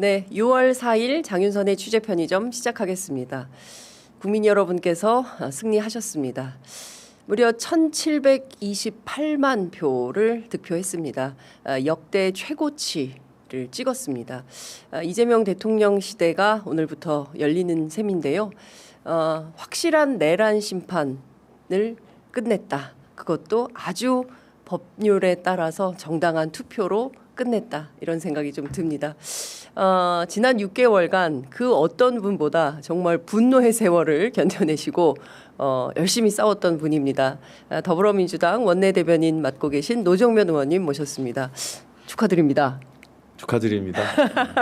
네, 6월 4일 장윤선의 취재 편의점 시작하겠습니다. 국민 여러분께서 승리하셨습니다. 무려 1,728만 표를 득표했습니다. 아, 역대 최고치를 찍었습니다. 아, 이재명 대통령 시대가 오늘부터 열리는 셈인데요. 어, 확실한 내란 심판을 끝냈다. 그것도 아주 법률에 따라서 정당한 투표로 끝냈다 이런 생각이 좀 듭니다. 어, 지난 6개월간 그 어떤 분보다 정말 분노의 세월을 견뎌내시고 어, 열심히 싸웠던 분입니다. 아, 더불어민주당 원내대변인 맡고 계신 노정면 의원님 모셨습니다. 축하드립니다. 축하드립니다.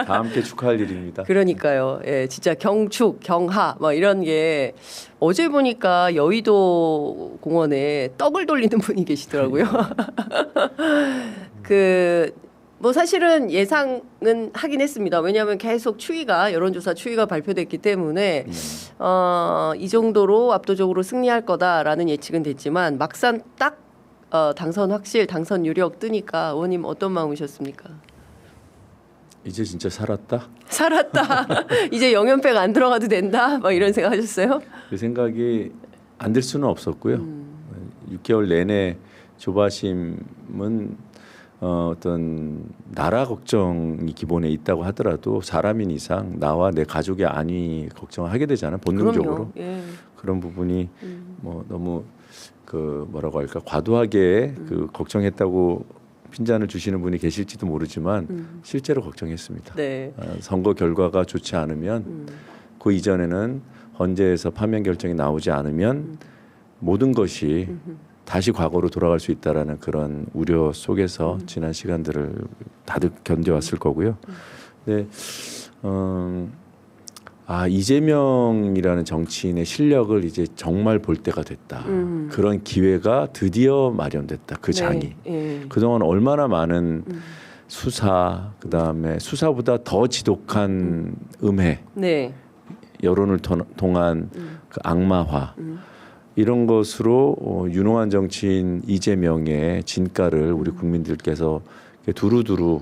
다 함께 축하할 일입니다. 그러니까요. 예, 진짜 경축, 경하, 뭐 이런 게 어제 보니까 여의도 공원에 떡을 돌리는 분이 계시더라고요. 그, 뭐 사실은 예상은 하긴 했습니다. 왜냐하면 계속 추이가, 여론조사 추이가 발표됐기 때문에, 네. 어, 이 정도로 압도적으로 승리할 거다라는 예측은 됐지만 막상 딱 어, 당선 확실, 당선 유력 뜨니까 의원님 어떤 마음이셨습니까? 이제 진짜 살았다. 살았다. 이제 영연패 안 들어가도 된다. 막 이런 생각 하셨어요? 그 생각이 안 들 수는 없었고요. 음. 6개월 내내 조바심은 어, 어떤 나라 걱정이 기본에 있다고 하더라도 사람인 이상 나와 내 가족의 안위 걱정을 하게 되잖아요. 본능적으로. 예. 그런 부분이 음. 뭐 너무 그 뭐라고 할까 과도하게 음. 그 걱정했다고 핀잔을 주시는 분이 계실지도 모르지만 음. 실제로 걱정했습니다. 네. 어, 선거 결과가 좋지 않으면 음. 그 이전에는 헌재에서 파면 결정이 나오지 않으면 음. 모든 것이 다시 과거로 돌아갈 수 있다라는 그런 우려 속에서 음. 지난 시간들을 다들 견뎌왔을 거고요. 근데 음, 아 이재명이라는 정치인의 실력을 이제 정말 볼 때가 됐다. 음. 그런 기회가 드디어 마련됐다. 그 장이. 네. 예. 그동안 얼마나 많은 음. 수사 그다음에 수사보다 더 지독한 음 해 네. 여론을 통- 통한 음. 그 악마화 음. 이런 것으로 어, 유능한 정치인 이재명의 진가를 우리 국민들께서 두루두루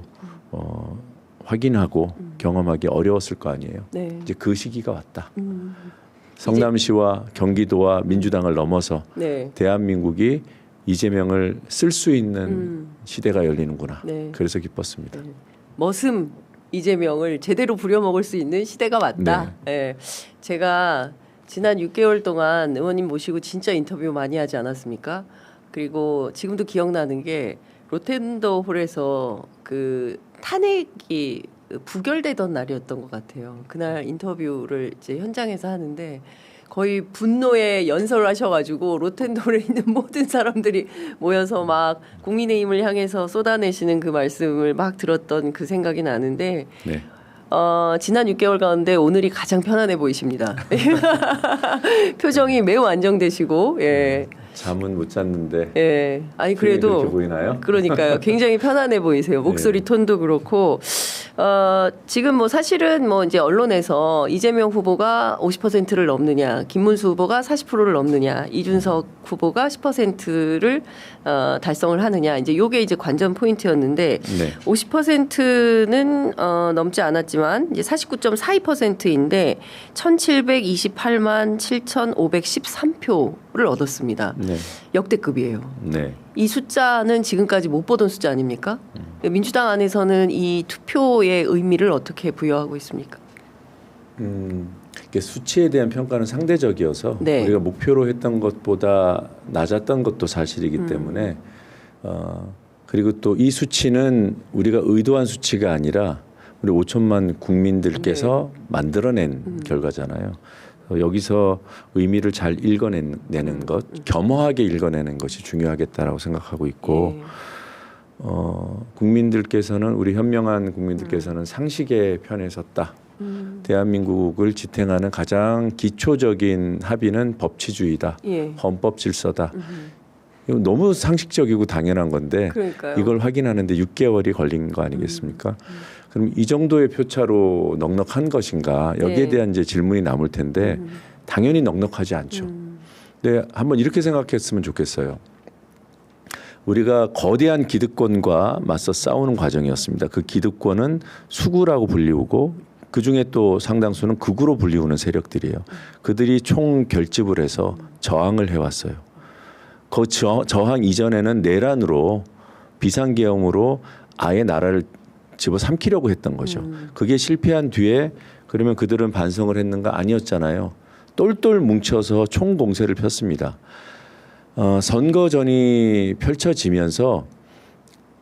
어, 확인하고 경험하기 어려웠을 거 아니에요. 네. 이제 그 시기가 왔다. 음. 성남시와 경기도와 민주당을 넘어서 네. 대한민국이 이재명을 쓸 수 있는 음. 시대가 열리는구나. 네. 그래서 기뻤습니다. 머슴 이재명을 제대로 부려먹을 수 있는 시대가 왔다. 예. 제가 지난 6개월 동안 의원님 모시고 진짜 인터뷰 많이 하지 않았습니까? 그리고 지금도 기억나는 게 로텐더 홀에서 그 탄핵이 부결되던 날이었던 것 같아요. 그날 인터뷰를 이제 현장에서 하는데 거의 분노에 연설을 하셔가지고 로텐도에 있는 모든 사람들이 모여서 막 국민의힘을 향해서 쏟아내시는 그 말씀을 막 들었던 그 생각이 나는데 네. 어, 지난 6개월 가운데 오늘이 가장 편안해 보이십니다. 표정이 매우 안정되시고 예. 잠은 못 잤는데 예. 아니 그렇게 그래도 보이나요? 그러니까요. 굉장히 편안해 보이세요. 목소리 네. 톤도 그렇고 어, 지금 뭐 사실은 뭐 이제 언론에서 이재명 후보가 50%를 넘느냐, 김문수 후보가 40%를 넘느냐, 이준석 후보가 10%를 어, 달성을 하느냐, 이제 요게 이제 관전 포인트였는데 네. 50%는 어, 넘지 않았지만 이제 49.42%인데 1,728만 7,513표 를 얻었습니다. 네. 역대급이에요. 네. 이 숫자는 지금까지 못 보던 숫자 아닙니까? 민주당 안에서는 이 투표의 의미를 어떻게 부여하고 있습니까? 음, 수치에 대한 평가는 상대적이어서 네. 우리가 목표로 했던 것보다 낮았던 것도 사실이기 음. 때문에 어, 그리고 또 이 수치는 우리가 의도한 수치가 아니라 우리 5천만 국민들께서 네. 만들어낸 음. 결과잖아요. 어, 여기서 의미를 잘 읽어내는 것, 음. 겸허하게 읽어내는 것이 중요하겠다라고 생각하고 있고 예. 어, 국민들께서는 우리 현명한 국민들께서는 상식의 편에 섰다. 음, 대한민국을 지탱하는 가장 기초적인 합의는 법치주의다. 예. 헌법 질서다. 음, 이거 너무 상식적이고 당연한 건데 그러니까요. 이걸 확인하는데 6개월이 걸린 거 아니겠습니까? 음. 그럼 이 정도의 표차로 넉넉한 것인가 여기에 네. 대한 이제 질문이 남을 텐데 음, 당연히 넉넉하지 않죠. 음, 근데 한번 이렇게 생각했으면 좋겠어요. 우리가 거대한 기득권과 맞서 싸우는 과정이었습니다. 그 기득권은 수구라고 불리우고 그 중에 또 상당수는 극우로 불리우는 세력들이에요. 그들이 총 결집을 해서 저항을 해왔어요. 그 저, 저항 이전에는 내란으로 비상계엄으로 아예 나라를 집어 삼키려고 했던 거죠. 그게 실패한 뒤에 그러면 그들은 반성을 했는가 아니었잖아요. 똘똘 뭉쳐서 총 공세를 폈습니다. 어, 선거전이 펼쳐지면서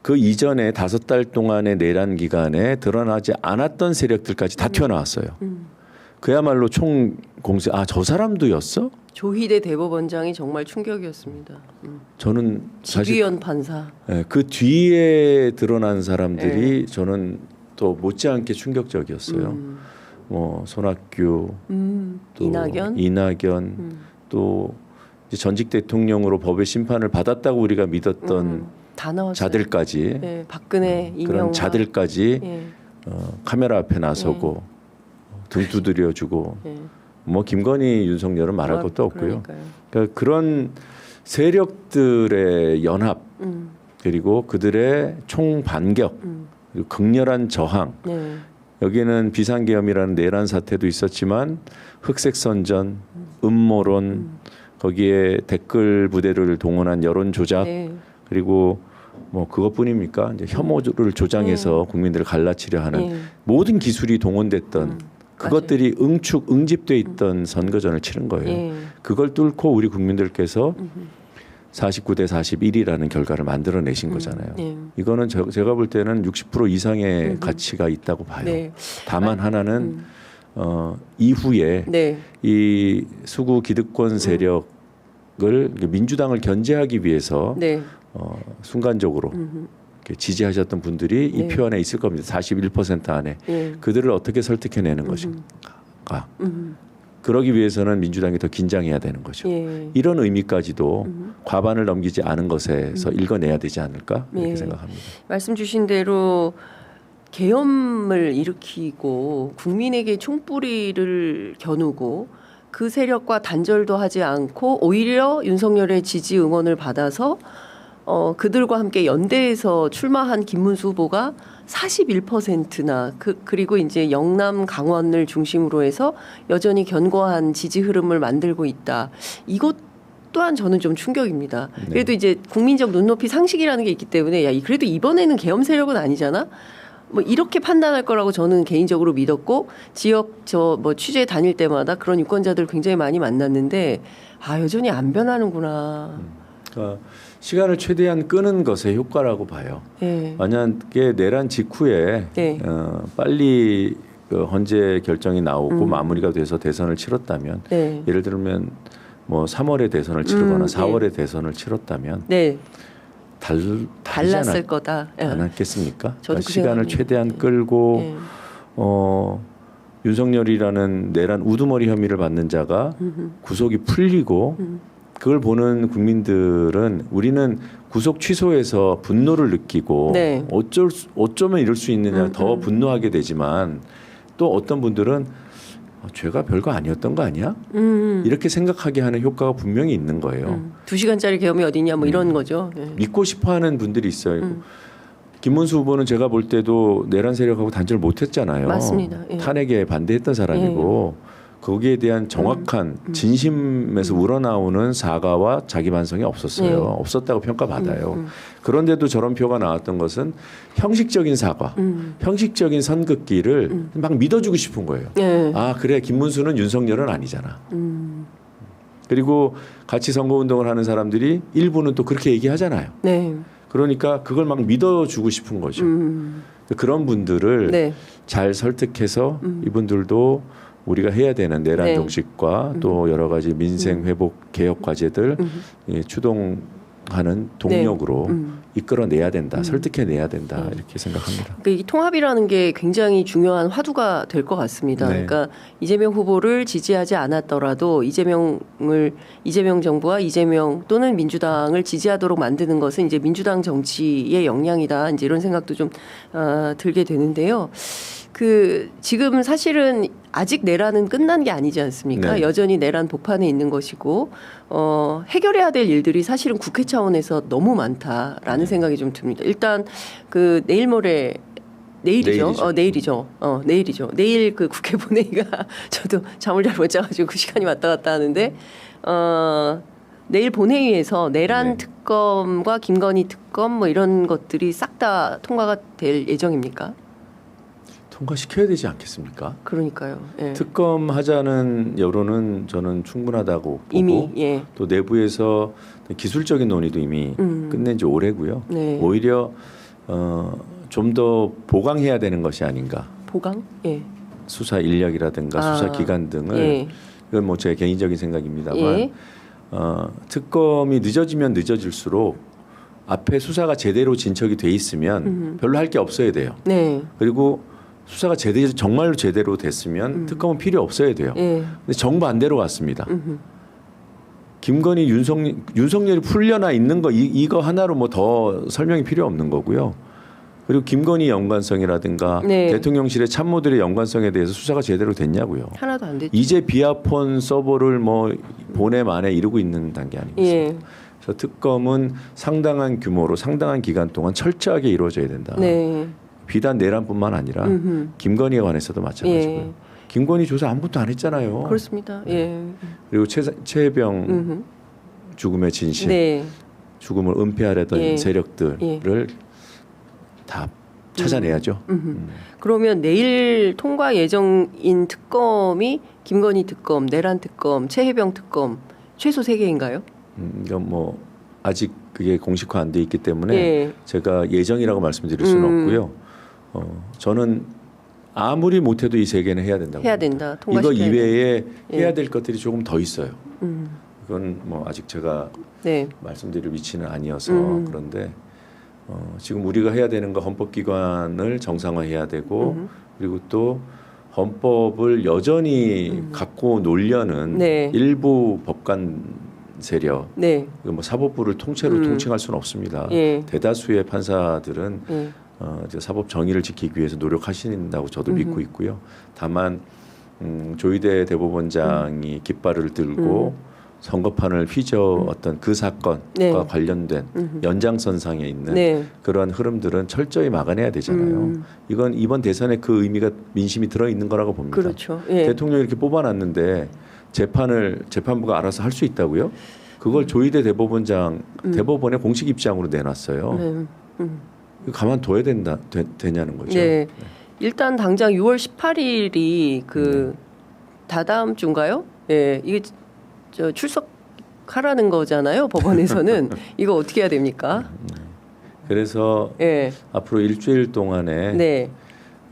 그 이전에 다섯 달 동안의 내란 기간에 드러나지 않았던 세력들까지 다 튀어나왔어요. 그야말로 총 공세. 아저 사람도였어? 조희대 대법원장이 정말 충격이었습니다. 음. 저는 지규현 판사. 예, 그 뒤에 드러난 사람들이 저는 또 못지않게 충격적이었어요. 음. 뭐 손학규, 음. 또 이낙연. 이낙연, 음. 또 전직 대통령으로 법의 심판을 받았다고 우리가 믿었던 음. 자들까지 네, 박근혜, 그런 이명박. 자들까지 예, 어, 카메라 앞에 나서고 등 두드려주고 예. 뭐 김건희 윤석열은 말할 아, 것도 없고요. 그러니까요. 그러니까 그런 세력들의 연합 음. 그리고 그들의 총 반격 음. 그리고 극렬한 저항 네. 여기는 비상계엄이라는 내란 사태도 있었지만 흑색 선전, 음모론 음. 거기에 댓글 부대를 동원한 여론 조작 네. 그리고 뭐 그것뿐입니까? 이제 혐오를 조장해서 국민들을 갈라치려 하는 예. 모든 기술이 동원됐던 음. 그것들이 응축 응집돼 있던 선거전을 치른 거예요. 예. 그걸 뚫고 우리 국민들께서 음흠. 49대 41이라는 결과를 만들어내신 거잖아요. 예. 이거는 저, 제가 볼 때는 60% 이상의 음흠. 가치가 있다고 봐요. 네. 다만 하나는 음. 어, 이후에 네. 이 수구 기득권 세력을 민주당을 견제하기 위해서 네. 어, 순간적으로 음흠. 지지하셨던 분들이 네. 이표 안에 있을 겁니다. 41% 안에 예. 그들을 어떻게 설득해내는 음흠. 것인가. 음. 그러기 위해서는 민주당이 더 긴장해야 되는 거죠. 예. 이런 의미까지도 음. 과반을 넘기지 않은 것에서 읽어내야 되지 않을까 이렇게 예. 생각합니다. 말씀 주신 대로 계엄을 일으키고 국민에게 총뿌리를 겨누고 그 세력과 단절도 하지 않고 오히려 윤석열의 지지 응원을 받아서 어 그들과 함께 연대해서 출마한 김문수 후보가 41%나 그 그리고 이제 영남 강원을 중심으로 해서 여전히 견고한 지지 흐름을 만들고 있다. 이것 또한 저는 좀 충격입니다. 네. 그래도 이제 국민적 눈높이 상식이라는 게 있기 때문에 야 이- 그래도 이번에는 계엄 세력은 아니잖아. 뭐 이렇게 판단할 거라고 저는 개인적으로 믿었고 지역 저 뭐 취재 다닐 때마다 그런 유권자들 굉장히 많이 만났는데 아 여전히 안 변하는구나. 그러니까 시간을 최대한 끄는 것의 효과라고 봐요. 예. 만약에 내란 직후에 네. 어, 빨리 그 헌재 결정이 나오고 음. 마무리가 돼서 대선을 치렀다면 네. 예를 들면 뭐 3월에 대선을 치르거나 음, 4월에 대선을 치렀다면 네. 달 달랐을 않았, 거다. 예. 않았겠습니까? 저도 그 시간을. 최대한 끌고 예. 어 윤석열이라는 내란 우두머리 혐의를 받는 자가 음흠. 구속이 풀리고 음. 그걸 보는 국민들은 우리는 구속 취소해서 분노를 느끼고 네. 어쩔 수, 어쩌면 이럴 수 있느냐 음, 더 음. 분노하게 되지만 또 어떤 분들은 어, 죄가 별거 아니었던 거 아니야? 음. 이렇게 생각하게 하는 효과가 분명히 있는 거예요. 음. 두 시간짜리 계엄이 어디냐 뭐 이런 거죠. 예. 믿고 싶어하는 분들이 있어요. 음. 김문수 후보는 제가 볼 때도 내란 세력하고 단절 못했잖아요. 맞습니다. 예. 탄핵에 반대했던 사람이고 거기에 대한 정확한 음. 진심에서 우러나오는 사과와 자기 반성이 없었어요. 네. 없었다고 평가받아요. 음, 그런데도 저런 표가 나왔던 것은 형식적인 사과, 음. 형식적인 선긋기를 음. 막 믿어주고 싶은 거예요. 예. 아 그래 김문수는 윤석열은 아니잖아. 음. 그리고 같이 선거운동을 하는 사람들이 일부는 또 그렇게 얘기하잖아요. 네. 그러니까 그걸 막 믿어주고 싶은 거죠. 음. 그런 분들을 네. 잘 설득해서 음. 이분들도 우리가 해야 되는 내란 네. 종식과 또 여러 가지 민생 회복 개혁 과제들 음. 예, 추동 하는 동력으로 음. 이끌어내야 된다, 음. 설득해내야 된다 네. 이렇게 생각합니다. 그러니까 이 통합이라는 게 굉장히 중요한 화두가 될 것 같습니다. 네. 그러니까 이재명 후보를 지지하지 않았더라도 이재명을 이재명 정부와 이재명 또는 민주당을 지지하도록 만드는 것은 이제 민주당 정치의 역량이다. 이제 이런 생각도 좀 어, 들게 되는데요. 그 지금 사실은 아직 내란은 끝난 게 아니지 않습니까? 네. 여전히 내란 복판에 있는 것이고 어, 해결해야 될 일들이 사실은 국회 차원에서 너무 많다라는 네. 생각이 좀 듭니다. 일단 그 내일 모레 내일이죠. 내일이죠. 어, 내일이죠. 어, 내일이죠. 내일 그 국회 본회의가 저도 잠을 잘 못 자가지고 그 시간이 왔다 갔다 하는데 어, 내일 본회의에서 내란 네. 특검과 김건희 특검 뭐 이런 것들이 싹 다 통과가 될 예정입니까? 통과시켜야 되지 않겠습니까? 그러니까요. 예. 특검 하자는 여론은 저는 충분하다고 보고 이미 예. 또 내부에서 기술적인 논의도 이미 음. 끝낸 지 오래고요. 네. 오히려 어, 좀 더 보강해야 되는 것이 아닌가. 보강? 예. 수사 인력이라든가 아, 수사 기관 등을 예. 이건 뭐 제 개인적인 생각입니다만 예. 어, 특검이 늦어지면 늦어질수록 앞에 수사가 제대로 진척이 돼 있으면 음. 별로 할 게 없어야 돼요. 네. 그리고 수사가 제대로 정말로 제대로 됐으면 특검은 필요 없어야 돼요. 음. 예. 근데 정반대로 갔습니다. 음흠. 김건희 윤석 윤석열이 풀려나 있는 거 이, 이거 하나로 뭐 더 설명이 필요 없는 거고요. 그리고 김건희 연관성이라든가 네. 대통령실의 참모들의 연관성에 대해서 수사가 제대로 됐냐고요. 하나도 안 됐죠. 이제 비아폰 서버를 뭐 보내 만에 이루고 있는 단계 아니겠습니까? 예. 그래서 특검은 상당한 규모로 상당한 기간 동안 철저하게 이루어져야 된다. 네. 비단 내란뿐만 아니라 음흠. 김건희에 관해서도 마찬가지고요. 예. 김건희 조사 아무것도 안 했잖아요. 그렇습니다. 예. 그리고 최, 최혜병 음흠. 죽음의 진실, 네. 죽음을 은폐하려던 예. 세력들을 다 찾아내야죠. 음흠. 그러면 내일 통과 예정인 특검이 김건희 특검, 내란 특검, 최혜병 특검 최소 세 개인가요? 음, 이건 뭐 아직 그게 공식화 안 돼 있기 때문에 예. 제가 예정이라고 말씀드릴 수는 음. 없고요. 어, 저는 아무리 못해도 이세 개는 해야 된다고. 해야. 된다. 이거. 이외에 예. 해야 될 것들이 조금 더 있어요. 음. 이건 뭐 아직 제가 네. 말씀드릴 위치는 아니어서 음. 그런데 어, 지금 우리가 해야 되는 거 헌법기관을 정상화해야 되고 음. 그리고 또 헌법을 여전히 갖고 놀려는 음. 네. 일부 법관 세력, 네. 뭐 사법부를 통째로 음. 통칭할 수는 없습니다. 예. 대다수의 판사들은 예. 어, 이제 사법 정의를 지키기 위해서 노력하신다고 저도 음흠. 믿고 있고요. 다만 음, 조희대 대법원장이 깃발을 들고 선거판을 휘저었던 그 사건과 음. 네. 관련된. 연장선상에 있는 네. 그러한 흐름들은 철저히 막아내야 되잖아요. 음. 이건 이번 대선에 그 의미가 민심이 들어 있는 거라고 봅니다. 그렇죠. 예. 대통령이 이렇게 뽑아놨는데 재판을 재판부가 알아서 할 수 있다고요? 그걸 조희대 대법원장 음. 대법원의 공식 입장으로 내놨어요. 네. 음. 이거 가만 둬야 된다 되, 냐는 거죠. 네. 일단 당장 6월 18일이 그 다다음 주인가요? 예. 이게 저 출석하라는 거잖아요. 법원에서는 이거 어떻게 해야 됩니까? 그래서 예. 앞으로 일주일 동안에 네.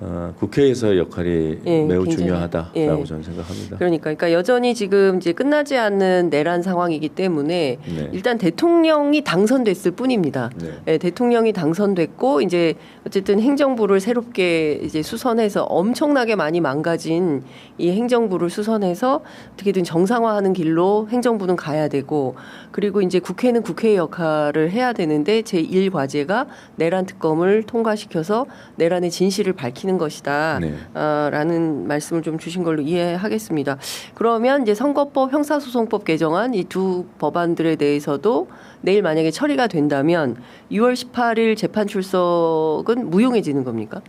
어, 국회에서의 역할이 예, 매우 굉장히, 중요하다라고 예. 저는 생각합니다. 그러니까 그러니까 여전히 지금 이제 끝나지 않는 내란 상황이기 때문에 네. 일단 대통령이 당선됐을 뿐입니다. 네. 예, 대통령이 당선됐고 이제 어쨌든 행정부를 새롭게 이제 수선해서 엄청나게 많이 망가진 이 행정부를 수선해서 어떻게든 정상화하는 길로 행정부는 가야 되고 그리고 이제 국회는 국회의 역할을 해야 되는데 제 1 과제가 내란 특검을 통과시켜서 내란의 진실을 밝히는 것이다. 네. 아, 라는 말씀을 좀 주신 걸로 이해하겠습니다. 그러면 이제 선거법, 형사소송법 개정안 이 두 법안들에 대해서도 내일 만약에 처리가 된다면 6월 18일 재판 출석은 무용해지는 겁니까?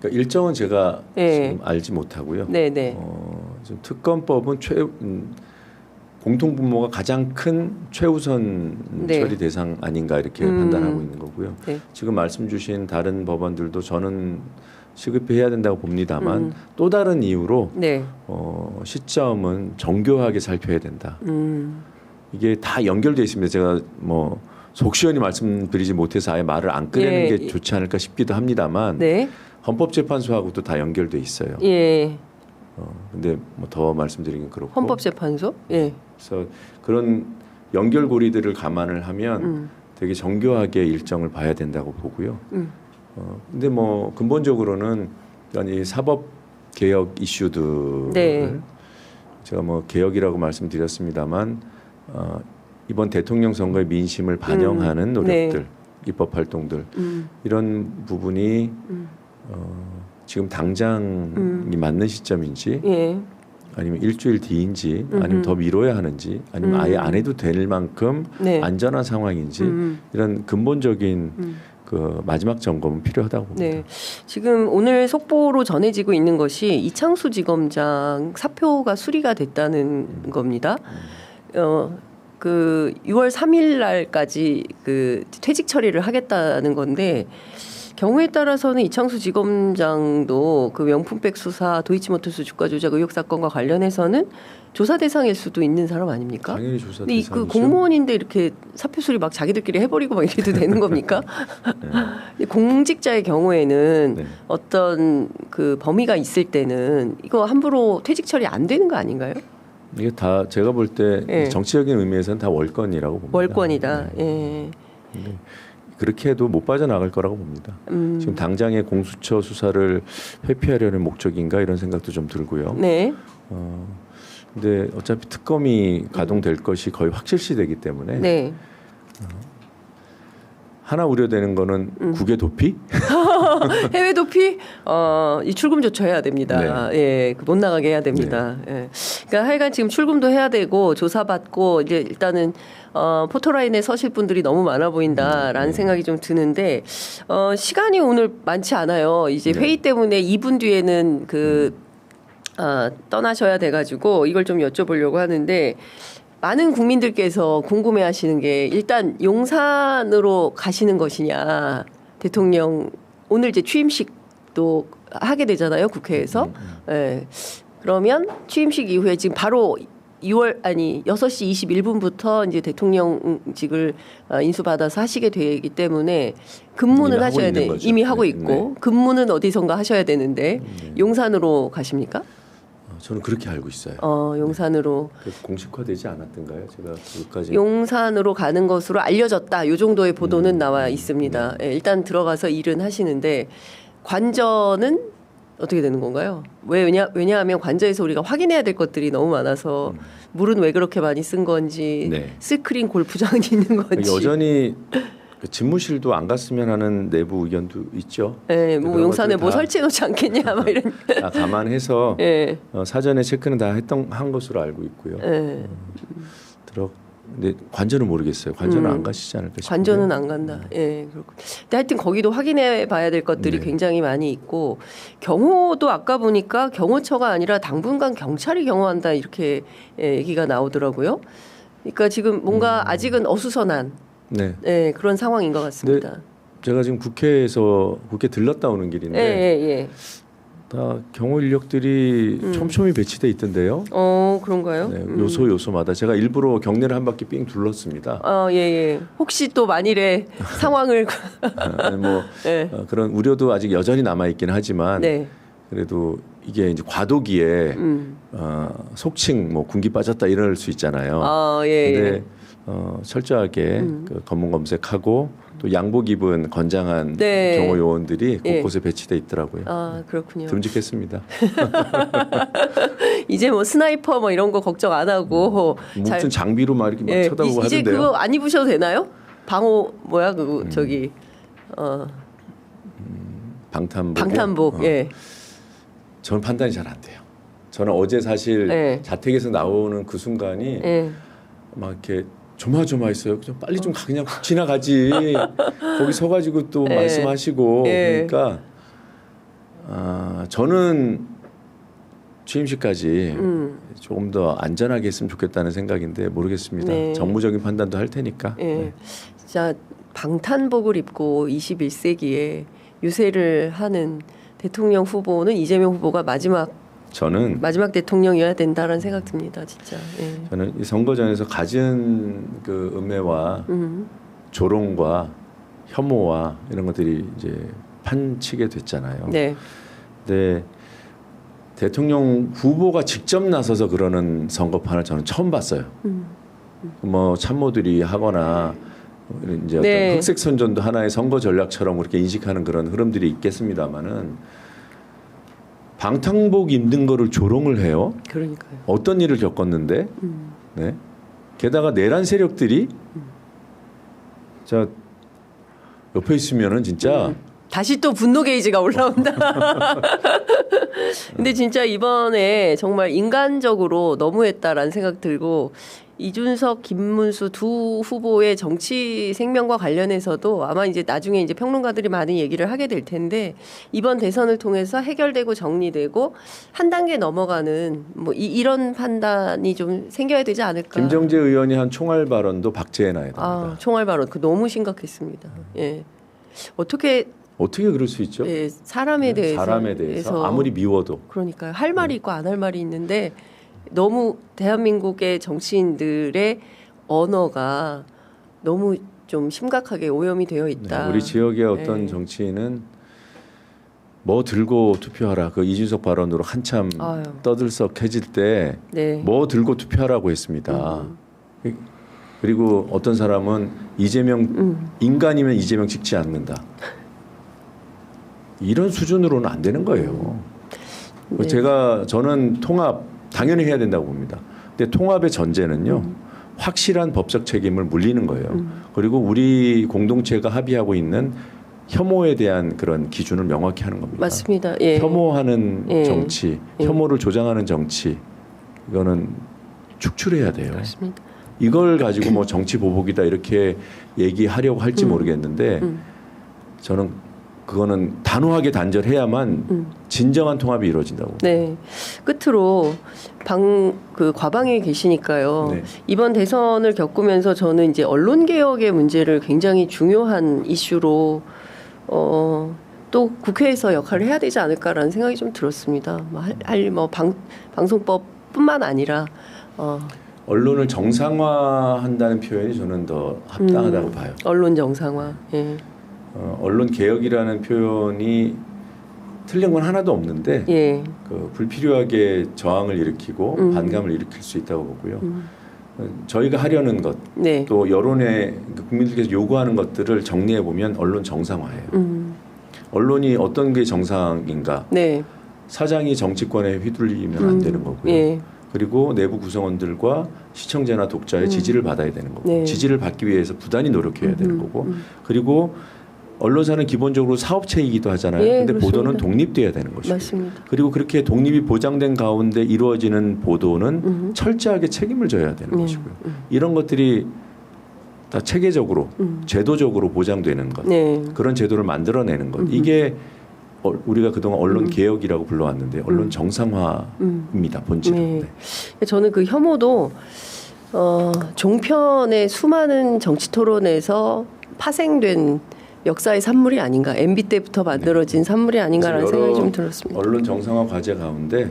그러니까 일정은 제가 예. 지금 알지 못하고요. 네, 네. 어, 지금 특검법은 최 음, 공통분모가 가장 큰 최우선 네. 처리 대상 아닌가 이렇게 음. 판단하고 있는 거고요. 네. 지금 말씀 주신 다른 법안들도 저는 시급히 해야 된다고 봅니다만 음. 또 다른 이유로 네. 어, 시점은 정교하게 살펴야 된다. 음. 이게 다 연결돼 있습니다. 제가 뭐 속시원히 말씀드리지 못해서 아예 말을 안 꺼내는 예. 게 좋지 않을까 싶기도 합니다만 네. 헌법재판소하고도 다 연결돼 있어요. 예. 어, 근데 뭐 더 말씀드리긴 그렇고 헌법재판소? 예. 그래서 그런 연결고리들을 감안을 하면 음. 되게 정교하게 일정을 봐야 된다고 보고요. 음. 어, 근데 뭐 근본적으로는 이 사법 개혁 이슈들을 네. 제가 뭐 개혁이라고 말씀드렸습니다만 어, 이번 대통령 선거의 민심을 반영하는 음. 노력들, 입법 활동들 음. 이런 부분이 음. 어, 지금 당장이 음. 맞는 시점인지 예. 아니면 일주일 뒤인지 아니면. 더 미뤄야 하는지 아니면 아예 음. 안 해도 될 만큼 네. 안전한 상황인지 음. 이런 근본적인 음. 그 마지막 점검은 필요하다고 봅니다. 네. 지금 오늘 속보로 전해지고 있는 것이 이창수 지검장 사표가 수리가 됐다는 겁니다. 어, 그 6월 3일 날까지 그 퇴직 처리를 하겠다는 건데 경우에 따라서는 이창수 지검장도 그 명품백 수사 도이치모터스 주가 조작 의혹 사건과 관련해서는 조사 대상일 수도 있는 사람 아닙니까? 당연히 조사 근데 이그 대상이죠. 공무원인데 이렇게 사표 수리 막 자기들끼리 해버리고 막 이래도 되는 겁니까? 근데 공직자의 경우에는 네. 어떤 그 범위가 있을 때는 이거 함부로 퇴직 처리 안 되는 거 아닌가요? 이게 다 제가 볼때 예. 정치적인 의미에서는 다 월권이라고 봅니다. 월권이다. 네. 예. 그렇게 해도 못 빠져나갈 거라고 봅니다. 음. 지금 당장의 공수처 수사를 회피하려는 목적인가 이런 생각도 좀 들고요. 네. 어, 근데 어차피 특검이 가동될 것이 거의 확실시 되기 때문에 네. 하나 우려되는 거는 음. 국외 도피? 해외 도피 어, 이 출금 조처해야 됩니다. 네. 예, 그못 나가게 해야 됩니다. 예. 그러니까 하여간 지금 출금도 해야 되고 조사받고 이제 일단은 어, 포토라인에 서실 분들이 너무 많아 보인다라는 네. 생각이 좀 드는데 어, 시간이 오늘 많지 않아요. 이제 네. 회의 때문에 2분 뒤에는 그 아, 떠나셔야 돼가지고 이걸 좀 여쭤보려고 하는데 많은 국민들께서 궁금해 하시는 게 일단 용산으로 가시는 것이냐 대통령 오늘 이제 취임식도 하게 되잖아요 국회에서 예. 그러면 취임식 이후에 지금 바로 2월 아니 6시 21분부터 이제 대통령직을 어, 인수받아서 하시게 되기 때문에 근무는 하셔야 돼. 이미 하고 네, 있고 근무는 어디선가 하셔야 되는데 네. 용산으로 가십니까? 어, 저는 그렇게 알고 있어요. 어 용산으로 그 공식화되지 않았던가요? 제가 그것까지 용산으로 가는 것으로 알려졌다. 요 정도의 보도는 음, 나와 음, 있습니다. 예, 일단 들어가서 일은 하시는데 관저는 어떻게 되는 건가요? 왜 왜냐 왜냐하면 관저에서 우리가 확인해야 될 것들이 너무 많아서 물은 왜 그렇게 많이 쓴 건지 음. 네. 스크린 골프장은 있는 건지 여전히 그 집무실도 안 갔으면 하는 내부 의견도 있죠. 예, 뭐 그런 용산에 뭐 다- 설치해 놓지 않겠냐 막 이런 다 감안해서 예. 어, 사전에 체크는 다 했던 한 것으로 알고 있고요. 예. 들어 근데 관저는 모르겠어요. 관저는 음. 안 가시지 않을까 싶어요. 관저는 안 간다. 예, 그렇고. 근데 하여튼 거기도 확인해 봐야 될 것들이 네. 굉장히 많이 있고 경호도 아까 보니까 경호처가 아니라 당분간 경찰이 경호한다 이렇게 예, 얘기가 나오더라고요. 그러니까 지금 뭔가 음. 아직은 어수선한 네, 예, 그런 상황인 것 같습니다. 제가 지금 국회에서 국회 들렀다 오는 예, 길인데 예, 예. 다 경호 인력들이 음. 촘촘히 배치돼 있던데요. 어, 그런가요? 네, 음. 요소 요소마다 제가 일부러 경례를 한 바퀴 삥 둘렀습니다. 아, 예, 예. 혹시 또 만일의 상황을 아니, 뭐 예. 어, 그런 우려도 아직 여전히 남아 있긴 하지만 네. 그래도 이게 이제 과도기에 음. 어, 속칭 뭐 군기 빠졌다 이럴 수 있잖아요. 아, 예, 근데 예. 어, 철저하게 음. 그 검문 검색하고 또 양복 입은 건장한 네. 경호 요원들이 예. 곳곳에 배치돼 있더라고요. 아, 그렇군요. 듬직했습니다. 이제 뭐 스나이퍼 뭐 이런 거 걱정 안 하고 잘 무슨 장비로 막 이렇게 막 예, 쳐다보고 이- 이제 하던데요. 그거 안 입으셔도 되나요? 방호 뭐야 그거 음. 저기 어 방탄복. 방탄복 어, 예. 저는 판단이 잘 안 돼요. 저는 어제 사실 네. 자택에서 나오는 그 순간이 예. 막 이렇게 조마조마했어요. 좀 빨리 좀 가- 그냥 훅 지나가지. 거기 서가지고 또 예. 말씀하시고 예. 그러니까 아, 저는 취임식까지 음. 조금 더 안전하게 했으면 좋겠다는 생각인데 모르겠습니다. 네. 정무적인 판단도 할 테니까. 예. 네. 진짜 방탄복을 입고 21세기에 유세를 하는 대통령 후보는 이재명 후보가 마지막 저는 마지막 대통령이어야 된다라는 생각 듭니다, 진짜. 예. 저는 이 선거전에서 가진 그 음해와 음. 조롱과 혐오와 이런 것들이 이제 판치게 됐잖아요. 네. 근데 대통령 후보가 직접 나서서 그러는 선거판을 저는 처음 봤어요. 음. 뭐 참모들이 하거나 이제 어떤 네. 흑색 선전도 하나의 선거 전략처럼 그렇게 인식하는 그런 흐름들이 있겠습니다만은 방탄복 입는 거를 조롱을 해요. 그러니까요. 어떤 일을 겪었는데, 음. 네. 게다가 내란 세력들이 자 옆에 있으면은 진짜 다시 또 분노 게이지가 올라온다. 근데 진짜 이번에 정말 인간적으로 너무했다라는 생각 들고 이준석, 김문수 두 후보의 정치 생명과 관련해서도 아마 이제 나중에 이제 평론가들이 많은 얘기를 하게 될 텐데 이번 대선을 통해서 해결되고 정리되고 한 단계 넘어가는 뭐 이, 이런 판단이 좀 생겨야 되지 않을까. 김정재 의원이 한 총알 발언도 됩니다. 아, 총알 발언 그 너무 심각했습니다. 예. 어떻게 어떻게 그럴 수 있죠? 예, 사람에 대해서 네, 사람에 대해서 아무리 미워도 그러니까요. 할 말이 있고 안 할 말이 있는데 너무 대한민국의 정치인들의 언어가 너무 좀 심각하게 오염이 되어 네, 있다. 우리 지역의 어떤 네. 정치인은 뭐 들고 투표하라 그 이준석 발언으로 한참 아유. 떠들썩해질 때 네. 뭐 들고 투표하라고 했습니다. 그리고 어떤 사람은 이재명 음. 인간이면 이재명 찍지 않는다. 이런 수준으로는 안 되는 거예요. 네. 제가 저는 통합 당연히 해야 된다고 봅니다. 근데 통합의 전제는요. 음. 확실한 법적 책임을 물리는 거예요. 그리고 우리 공동체가 합의하고 있는 혐오에 대한 그런 기준을 명확히 하는 겁니다. 맞습니다. 예. 혐오하는 예. 정치, 예. 혐오를 조장하는 정치, 이거는 축출해야 돼요. 맞습니다. 이걸 가지고 뭐 정치 보복이다 이렇게 얘기하려고 할지 음. 모르겠는데 음. 저는 그거는 단호하게 단절해야만 음. 진정한 통합이 이루어진다고. 네. 끝으로 방 그 과방에 계시니까요. 네. 이번 대선을 겪으면서 저는 이제 언론 개혁의 문제를 굉장히 중요한 이슈로 어. 또 국회에서 역할을 해야 되지 않을까라는 생각이 좀 들었습니다. 뭐 뭐할뭐 방송법뿐만 아니라 어, 언론을 정상화한다는 표현이 저는 더 합당하다고 음. 봐요. 언론 정상화. 예. 어, 언론 개혁이라는 표현이 틀린 건 하나도 없는데 예. 그 불필요하게 저항을 일으키고 음. 반감을 일으킬 수 있다고 보고요. 음. 어, 저희가 하려는 것, 네. 또 여론에 그 국민들께서 요구하는 것들을 정리해 보면 언론 정상화예요. 음. 언론이 어떤 게 정상인가? 네. 사장이 정치권에 휘둘리면 안 음. 되는 거고요. 예. 그리고 내부 구성원들과 시청자나 독자의 음. 지지를 받아야 되는 거고 네. 지지를 받기 위해서 부단히 노력해야 되는 음, 거고 음. 그리고 언론사는 기본적으로 사업체이기도 하잖아요. 예, 근데 그렇습니다. 보도는 독립돼야 되는 것이고 맞습니다. 그리고 그렇게 독립이 보장된 가운데 이루어지는 보도는 음. 철저하게 책임을 져야 되는 네. 것이고요. 이런 것들이 다 체계적으로 음. 제도적으로 보장되는 것 네. 그런 제도를 만들어내는 것 음. 이게 어, 우리가 그동안 언론 음. 개혁이라고 불러왔는데 언론 음. 정상화입니다 음. 본질은. 네. 네. 저는 그 혐오도 어, 종편의 수많은 정치 토론에서 파생된 역사의 산물이 아닌가. MB 때부터 만들어진 산물이 아닌가라는 네. 생각이 좀 들었습니다. 언론 정상화 과제 가운데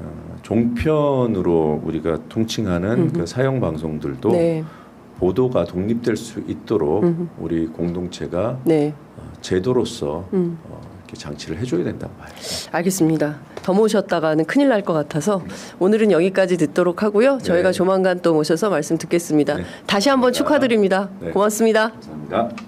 어, 종편으로 우리가 통칭하는. 그 사형 방송들도 네. 보도가 독립될 수 있도록 음흠. 우리 공동체가 네. 어, 제도로서 음. 어, 이렇게 장치를 해줘야 된다고 봐요. 알겠습니다. 더 모셨다가는 큰일 날 것 같아서 오늘은 여기까지 듣도록 하고요. 저희가 네. 조만간 또 모셔서 말씀 듣겠습니다. 네. 다시 한번 축하드립니다. 네. 고맙습니다. 감사합니다.